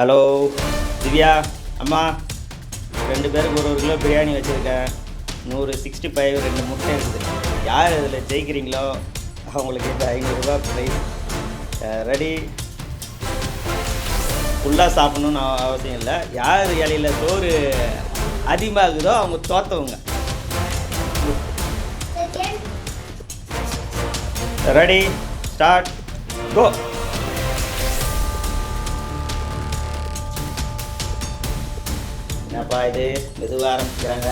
Hello Divya அம்மா. ரெண்டு பேருக்கு ஒரு ஒரு கிலோ பிரியாணி வச்சுருக்கேன். நூறு சிக்ஸ்டி ஃபைவ் ரெண்டு முட்டை இருக்குது. யார் இதில் ஜெயிக்கிறீங்களோ அவங்களுக்கு இந்த ஐநூறுரூவா ப்ரைஸ் ரெடி ஃபுல்லாக சாப்பிடணும்னு அவ- அவசியம் இல்லை. யார் இலையில சோறு அதிகமாகுதோ அவங்க தோத்தவங்க. ரெடி ஸ்டார்ட் கோ என்னப்பா இது மெதுவாக ஆரம்பிக்கிறாங்க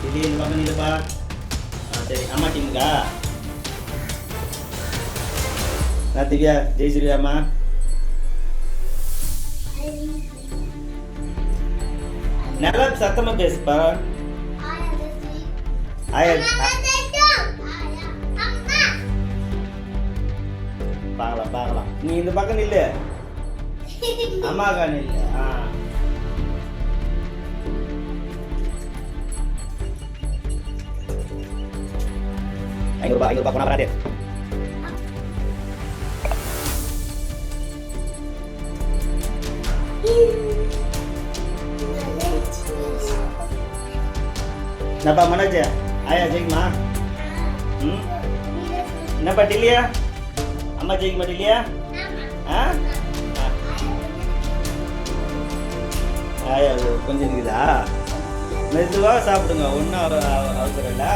திடீர்னு இந்த பக்கம் ஆ சரி அம்மா டீமுக்கா? நான் திவ்யா ஜெயிச்சிருவியாம்மா நல்லா சத்தமா பேசுப்பா. ஆயா பார்க்கலாம் பார்க்கலாம். நீ இந்த பக்கம் நில்லு. அம்மாக்கா இல்லை ஆ. ஐநூறுபா ஐநூறுபா போனா வராது என்னப்பா மனோஜ் ஆயா ஜெயிக்குமா ம் என்னப்பா டில்லியா அம்மா ஜெயிக்க மாட்டில்லையா ஆ ஆயா அது கொஞ்சம் இருக்குதா மெதுவாக சாப்பிடுங்க ஒன்றும் அவசரம் இல்லை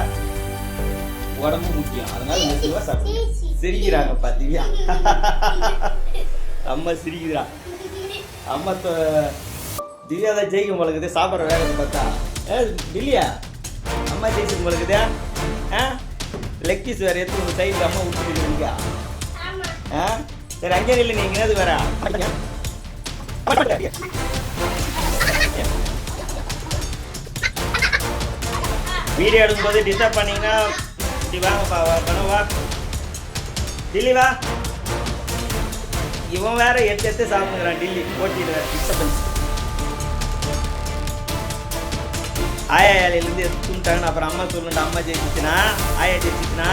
உடம்பு முக்கியம். அதனால மெதுவாக சாப்பிடுங்க சிரிக்கிறாங்க பார்த்தீங்களா அம்மா சிரிக்கிறா. அம்மா தொ- திவ்யா தான் ஜெயிக்கும் பழகுது சாப்பிட்ற வேகத்தை பார்த்தா. ஏ இல்லையா அம்மா ஜெயிக்கும் பழகுதே ஆ? லெக் பீஸ் வேறு எடுத்து உங்கள் சைடில் அம்மா விட்டுருக்கீங்க ஆ? சரி அங்கே இல்லை நீ எங்கேயாவது வேற வீடியோ எடுக்கும்போது டிஸ்டர்ப் பண்ணீங்கன்னா இப்படி வாங்கப்பா வா கனவா டில்லி வா இவன் வேற எடுத்து எடுத்து சாப்பிடுறான் டில்லி போட்டியில் டிஸ்டர்பன்ஸ் ஆயா இலையிலேருந்து எடுத்து தூண்டாங்கன்னு அப்புறம் அம்மா சொல்லுண்டா அம்மா ஜெயிச்சுச்சுன்னா ஆயா ஜெயிச்சுச்சுன்னா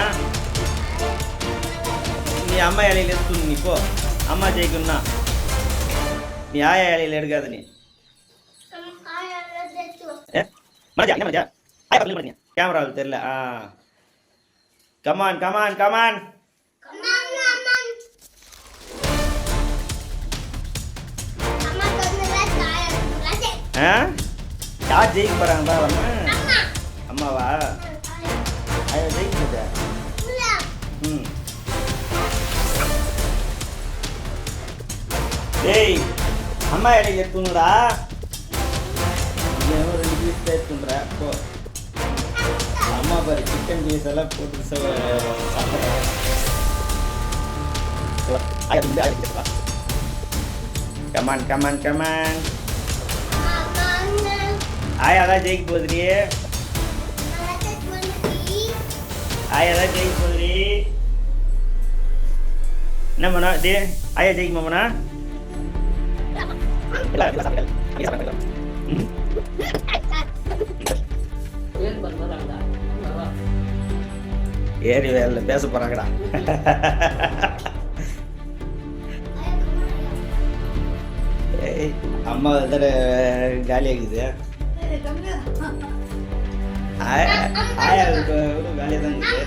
நீ அம்மா இலையில எடுத்து நீ போ அம்மா ஜெயிக்கணும்னா நீ ஆயா இலையில எடுக்காத நீ ஏ மனஜா என்ன மனஜா ஆயா பக்கத்துல பண்ணீங்க கேமராவில் தெரியல ஆ come on come on come on ஆ? யார் ஜெயிக்க போகிறாங்க பாருங்க அம்மாவா? ஆயா ஜெயிக்க ம். டேய் அம்மா இடையில எடுத்துங்கடா பாரு சிக்கன் பீஸ் எல்லாம் போட்டு சாப்பிட்றாங்க கமான் கமான் கமான் ஆயா தான் ஜெயிக்க போகுதுடி ஆயா தான் ஜெயிக்க போகுதுடி என்ன பண்ணா டே ஆயா ஜெயிக்குமா பண்ணா ஏறி வேலை பேச போறாங்கடா. ஏய், அம்மா வந்து காலி ஆகுது ஆயா ஆயா காலியாக தான் இருக்குது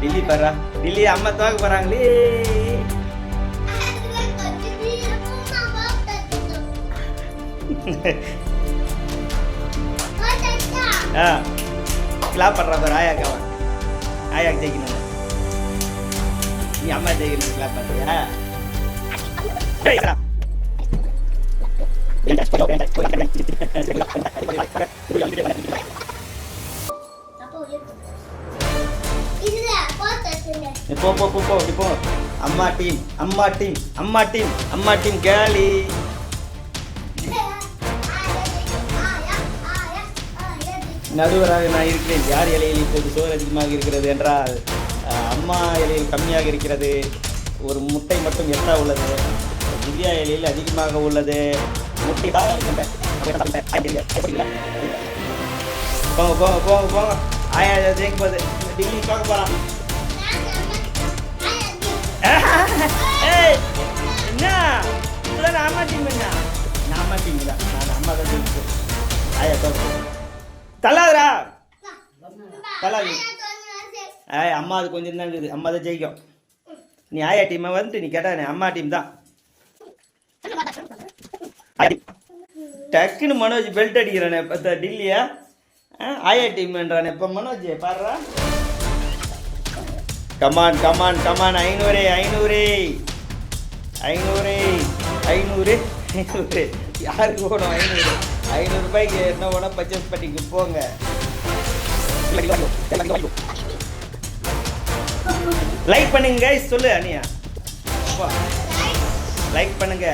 டில்லி பாரா. டில்லி அம்மா துவாக்க போறாங்களே. ஆ கிளாப் பண்றா பாரு ஆயா கவன் ஆயா ஜெயிக்கணும். நீ அம்மா ஜெயிக்கணும் கிளாப். நீ போ போ போ போ அம்மா டீம் அம்மா டீம் அம்மா டீம் அம்மா டீம் கேலி நடுவராக நான் இருக்கிறேன். யார் இலையில் இப்போது சோறு அதிகமாக இருக்கிறது என்றால் அம்மா இலையில் கம்மியாக இருக்கிறது. ஒரு முட்டை மட்டும் எட்டா உள்ளது. திவ்யா இலையில் அதிகமாக உள்ளது. முட்டை போங்க போங்க போங்க போங்க. ஆயா ஜெயிக்க போகுது. டிகிரி பார்க்க போகிறான் என்ன இப்பதான் அம்மா டீம் என்ன நான் அம்மா டீம் தான் நான் அம்மா தான் ஆயா தோக்கு தலாவி ஏய் அம்மா அது கொஞ்சம் தான் இருக்குது. அம்மா தான் ஜெயிக்கும். நீ ஆயா டீமை வந்துட்டு நீ கேட்டா அம்மா டீம் தான். டக்குன்னு மனோஜ் பெல்ட் அடிக்கிறானே இப்போ டில்லியா. ஆயா டீம்ன்றானே இப்போ மனோஜ் பாடுறா. கமான் கமான் கமான் ஐநூறு ஐநூறு. ஐநூறு ஐநூறு ஐநூறு. யாருக்கு போகணும் ஐநூறு? ஐநூறுபாய்க்கு என்ன வேணால் பர்ச்சேஸ் பண்ணிக்கு போங்க. லைக் பண்ணுங்க guys. சொல்லு அனியா லைக் பண்ணுங்க.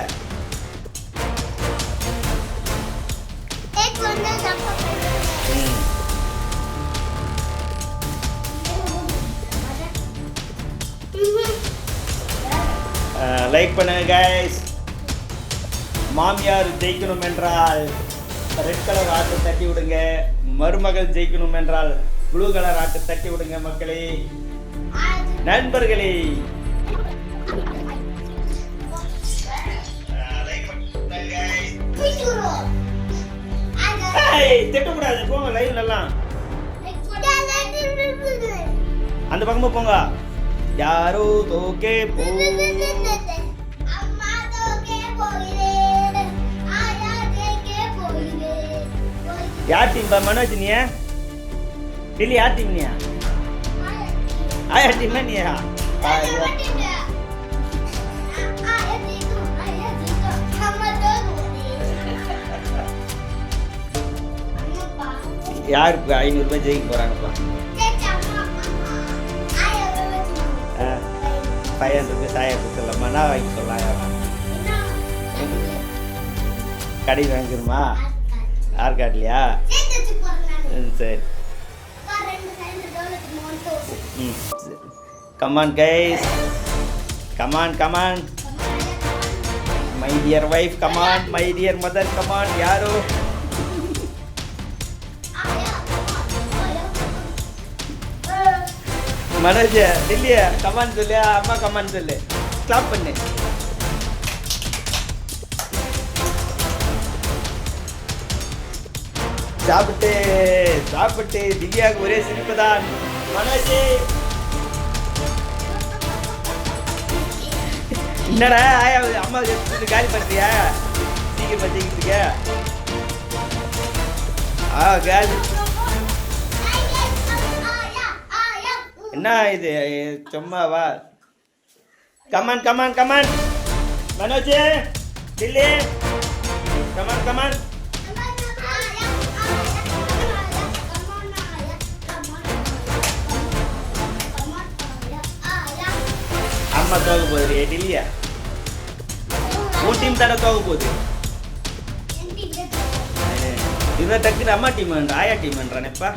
லைக் பண்ணுங்க கைஸ் மாமியார் ஜெயிக்கணும் என்றால் ரெட் கலர் ஆட்டை தட்டி விடுங்க. மருமகள் ஜெயிக்கணும் என்றால் ப்ளூ கலர் ஆட்டை தட்டி விடுங்க மக்களே. நண்பர்களே. திட்டக்கூடாது. போங்க லைவ் நல்லா அந்த பக்கமா போங்க. யாரோ தோக்கே போ யார் டீம் மனோஜ் நீ? இல்லை யார் டீம் நீ ஆயா டீம் நீயா யாருக்கு ஐநூறு ரூபாய் ஜெயிக்க போறாங்கப்பா ஃபைவ் ஹண்ட்ரட் ருபீஸ் ஆயா கொடுத்துடலாமா நான் வாங்கி சொல்லலாம் கடையில் வாங்கிக்கணுமா ஆர்காட்லையா ம் சரி come on guys come on come on my dear wife come on my dear mother come on யாரோ மனோஜ் இல்லையா கமான் சொல்லு அம்மா கமான் சொல்லு ஸ்டாப் பண்ணு. சாப்பிட்டு சாப்பிட்டு திவ்யாவுக்கு ஒரே சிரிப்பு தான் என்னடா ஆயா அம்மா காலி பண்ணுறியா சீக்கிரம் பச்சிக்கிட்டு ஆ காலி. என்ன இது? சும்மாவா? Come on come on come on Manoj Dilli come on come on அம்மா தோக போகுது டில்லியா உன் டீம் தானே தோக போகுது இவன் டக்குன்னு அம்மா டீம் ஆயா டீம்ன்றானேப்பா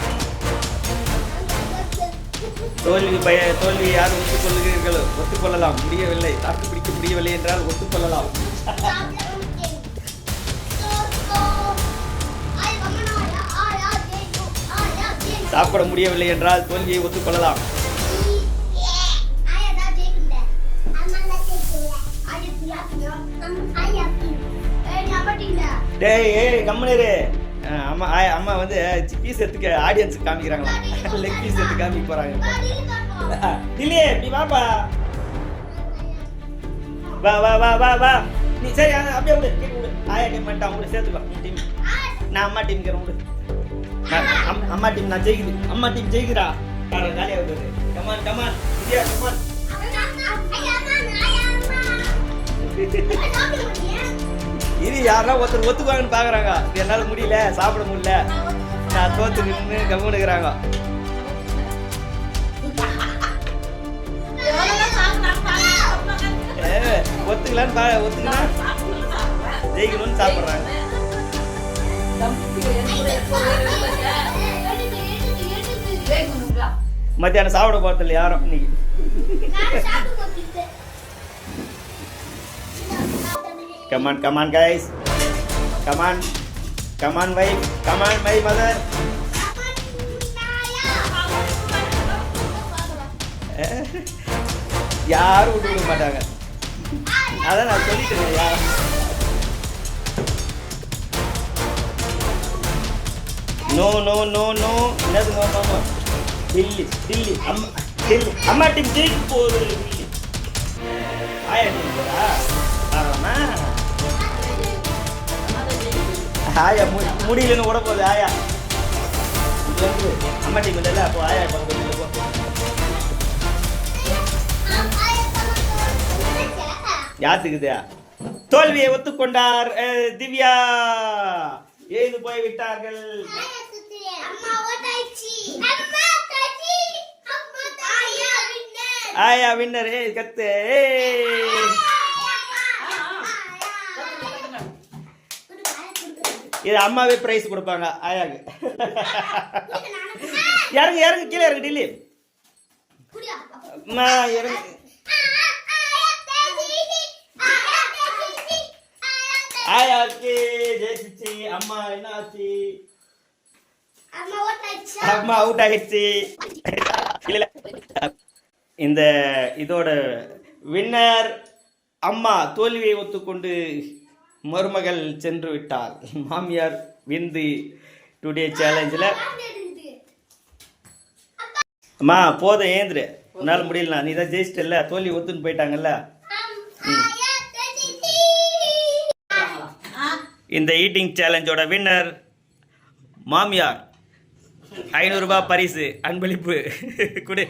தோல்வி பய தோல்வி யார் ஒத்துக்கொள்கிறீர்களோ ஒத்துக்கொள்ளலாம் முடியவில்லை தாக்கு பிடிக்க முடியவில்லை என்றால் ஒத்துக்கொள்ளலாம் சாப்பிட முடியவில்லை என்றால் தோல்வியை ஒத்துக்கொள்ளலாம் டேய் ஏய் கம்மனரு அம்மா ஆயா அம்மா வந்து பீஸ் எடுத்துக்க ஆடியன்ஸுக்கு காமிக்கிறாங்களா? லெக் பீஸ் எடுத்து காமிக்க போறாங்க. இல்லையே நீ வாப்பா. வா வா வா வா வா. நீ சரி அப்படியே விடு விடு. ஆயா டீம் பண்ணிட்டான் விடு சேர்த்துக்கோ. உன் டீம் நான் அம்மா டீம் விடு. நான் அம்மா டீம் நான் ஜெயிக்குது. அம்மா டீம் ஜெயிக்கிறா காலையில் காலியாக விடுது கமான் கமான் விஜயா கமான் இது யாரா ஒருத்தர் ஒத்துக்குவாங்கன்னு பாக்குறாங்க. என்னால முடியல சாப்பிட முடியல. நான் தோத்து நின்று கம்முனுக்குறாங்க ஒத்துக்கலான்னு பா ஒத்துக்கினா? ஜெயிக்கணும்னு சாப்பிட்றாங்க. மத்தியானம் சாப்பிட போறதில்ல யாரும் இன்னைக்கு. Come on come on guys come on come on why come on my mother யாரும் விட்டு கொடுக்க மாட்டாங்க. அதான் நான் சொல்லிட்டேன் யார் நோ நோ நோ நோ என்னது no no no Dilli Dilli அம்மா டில்லி அம்மா டீம் ஜெயிக்க போகுது டில்லி ஆயா டீம் போதா ஆமா ஆயா மு- முடியலன்னு ஓட போகுது ஆயா. இது அம்மா டீம் இல்லை அப்போ ஆயா பக்கம் கொஞ்சம் போ யாத்துக்குது தோல்வியை ஒத்துக்கொண்டார் திவ்யா. எழுந்து போய் விட்டார்கள் ஆயா வின்னர். ஏ கத்து. இது அம்மாவே பிரைஸ் கொடுப்பாங்க. ஆயாக்கு இறங்கு இறங்கு கீழே இறங்கு டில்லி. இறங்கு. ஆயாக்கு ஜெயிச்சிச்சு. அம்மா என்ன ஆச்சு அம்மா அவுட் ஆகிடுச்சு. இந்த இதோட வின்னர் அம்மா தோல்வியை ஒத்துக்கொண்டு மருமகள் சென்று விட்டார் மாமியார் விந்து டுடே சேலஞ்சில். அம்மா போதும் ஏந்திரு. உன்னால் முடியல நீ தான் ஜெயிச்சிட்டல தோல்வி ஒத்துன்னு போயிட்டாங்கல்ல. இந்த ஈட்டிங் சேலஞ்சோட வின்னர் மாமியார். ஐநூறுரூபா பரிசு அன்பளிப்பு. கொடு.